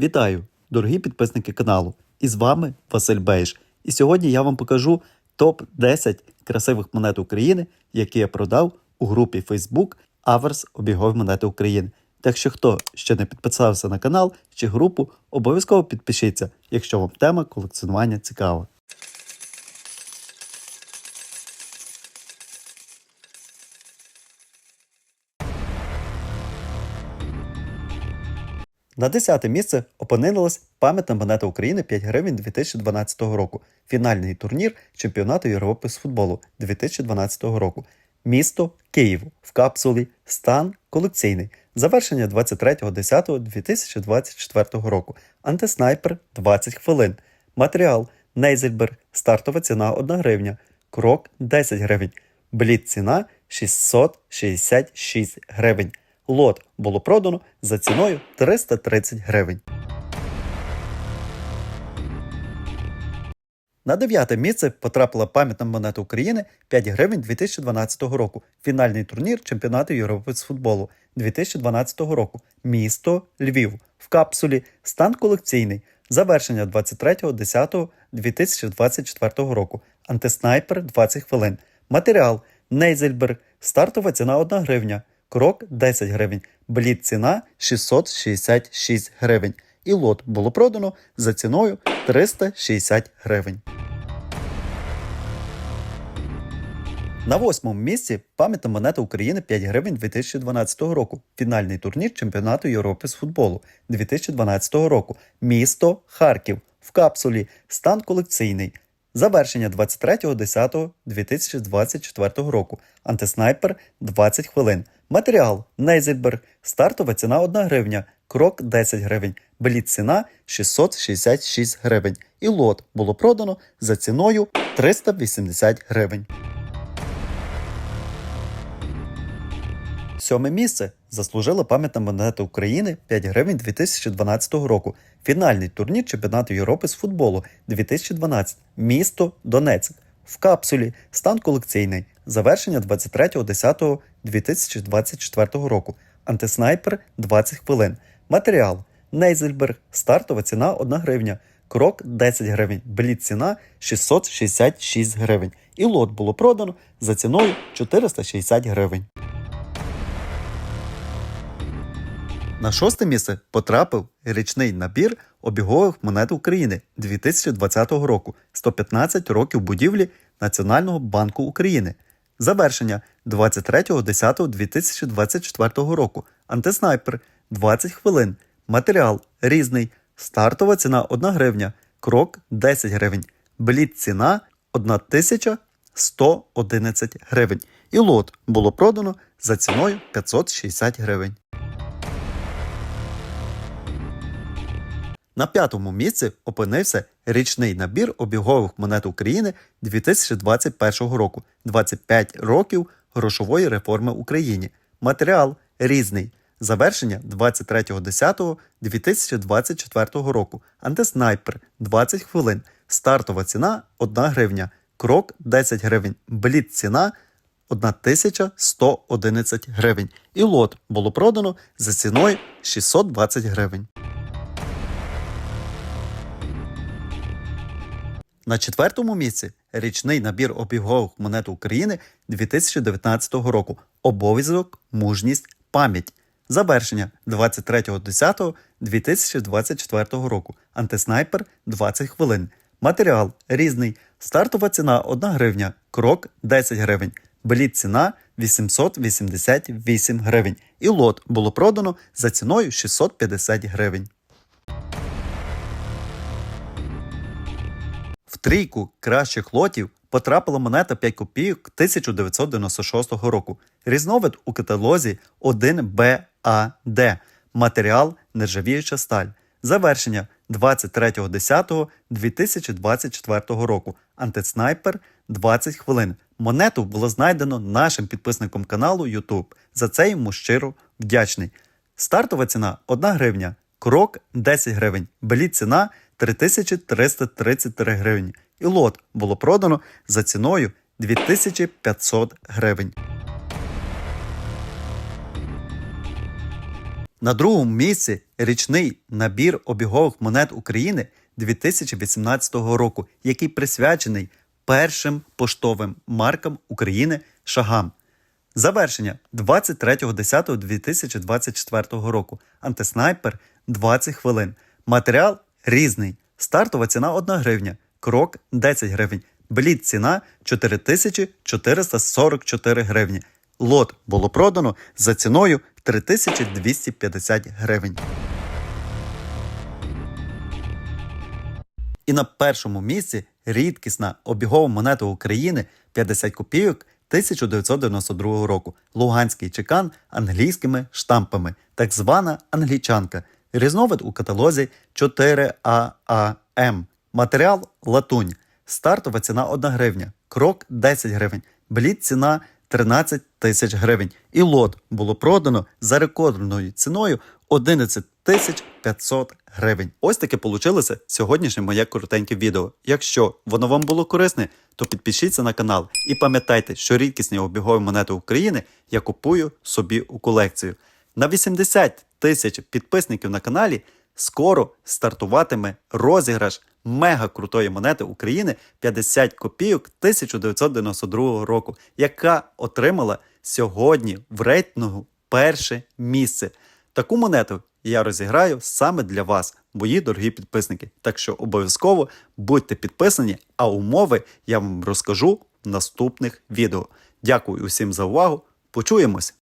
Вітаю, дорогі підписники каналу! І з вами Василь Бейш. І сьогодні я вам покажу топ-10 красивих монет України, які я продав у групі Facebook Аверс обігові монети України. Так що хто ще не підписався на канал чи групу, обов'язково підпишіться, якщо вам тема колекціонування цікава. На 10 місце опинилась пам'ятна монета України 5 гривень 2012 року. Фінальний турнір чемпіонату Європи з футболу 2012 року. Місто Київ в капсулі Стан колекційний. Завершення 23.10.2024 року. Антиснайпер 20 хвилин. Матеріал Нейзельберг. Стартова ціна 1 гривня. Крок 10 гривень. Бліт ціна 666 гривень. Лот було продано за ціною 330 гривень. На дев'яте місце потрапила пам'ятна монета України 5 гривень 2012 року. Фінальний турнір чемпіонату Європи з футболу 2012 року. Місто Львів в капсулі Стан колекційний. Завершення 23.10.2024 року. Антиснайпер 20 хвилин. Матеріал Нейзельберг. Стартова ціна 1 гривня. Крок 10 гривень. Бліт ціна 666 гривень. І лот було продано за ціною 360 гривень. На восьмому місці пам'ятна монета України 5 гривень 2012 року. Фінальний турнір чемпіонату Європи з футболу 2012 року. Місто Харків в капсулі. Стан колекційний. Завершення 23.10.2024 року. Антиснайпер 20 хвилин. Матеріал Нейзельберг. Стартова ціна 1 гривня. Крок 10 гривень. Бліт ціна 666 гривень. І лот було продано за ціною 380 гривень. Сьоме місце заслужила пам'ятна монета України 5 гривень 2012 року. Фінальний турнір чемпіонату Європи з футболу 2012. Місто Донецьк. В капсулі стан колекційний. Завершення 23.10.2024 року. Антиснайпер 20 хвилин. Матеріал Нейзельберг. Стартова ціна 1 гривня. Крок 10 гривень. Бліт ціна 666 гривень. І лот було продано за ціною 460 гривень. На шосте місце потрапив річний набір обігових монет України 2020 року 115 років будівлі Національного банку України. Завершення 23.10.2024 року. Антиснайпер 20 хвилин. Матеріал різний. Стартова ціна 1 гривня. Крок 10 гривень. Бліт ціна 1111 гривень. І лот було продано за ціною 560 гривень. На п'ятому місці опинився річний набір обігових монет України 2021 року 25 років грошової реформи Україні. Матеріал різний. Завершення 23.10.2024 року. Антиснайпер 20 хвилин. Стартова ціна 1 гривня. Крок 10 гривень. Бліт ціна 1111 гривень. І лот було продано за ціною 620 гривень. На четвертому місці річний набір обігових монет України 2019 року. Обов'язок, мужність, пам'ять. Завершення 23.10.2024 року. Антиснайпер 20 хвилин. Матеріал різний. Стартова ціна 1 гривня. Крок 10 гривень. Бліт ціна 888 гривень. І лот було продано за ціною 650 гривень. Трійку кращих лотів потрапила монета 5 копійок 1996 року. Різновид у каталозі 1BAD. Матеріал нержавіюча сталь. Завершення 23.10.2024 року. Антиснайпер 20 хвилин. Монету було знайдено нашим підписником каналу YouTube. За це йому щиро вдячний. Стартова ціна 1 гривня. Крок 10 гривень. Бліт ціна 3333 гривні. І лот було продано за ціною 2500 гривень. На другому місці річний набір обігових монет України 2018 року, який присвячений першим поштовим маркам України шагам. Завершення 23.10.2024 року. Антиснайпер 20 хвилин. Матеріал різний. Стартова ціна 1 гривня, крок 10 гривень. Блід ціна 4444 гривні. Лот було продано за ціною 3250 гривень. І на першому місці рідкісна обігова монета України 50 копійок 1992 року. Луганський чекан англійськими штампами, так звана англічанка. Різновид у каталозі 4ААМ. Матеріал латунь. Стартова ціна 1 гривня, крок 10 гривень, блід ціна 13 тисяч гривень. І лот було продано за рекордною ціною 11 тисяч 500 гривень. Ось таке получилося сьогоднішнє моє коротеньке відео. Якщо воно вам було корисне, то підпишіться на канал і пам'ятайте, що рідкісні обігові монети України я купую собі у колекцію. На 80 тисяч підписників на каналі скоро стартуватиме розіграш мега крутої монети України 50 копійок 1992 року, яка отримала сьогодні в рейтингу перше місце. Таку монету я розіграю саме для вас, мої дорогі підписники. Так що обов'язково будьте підписані, а умови я вам розкажу в наступних відео. Дякую усім за увагу. Почуємось!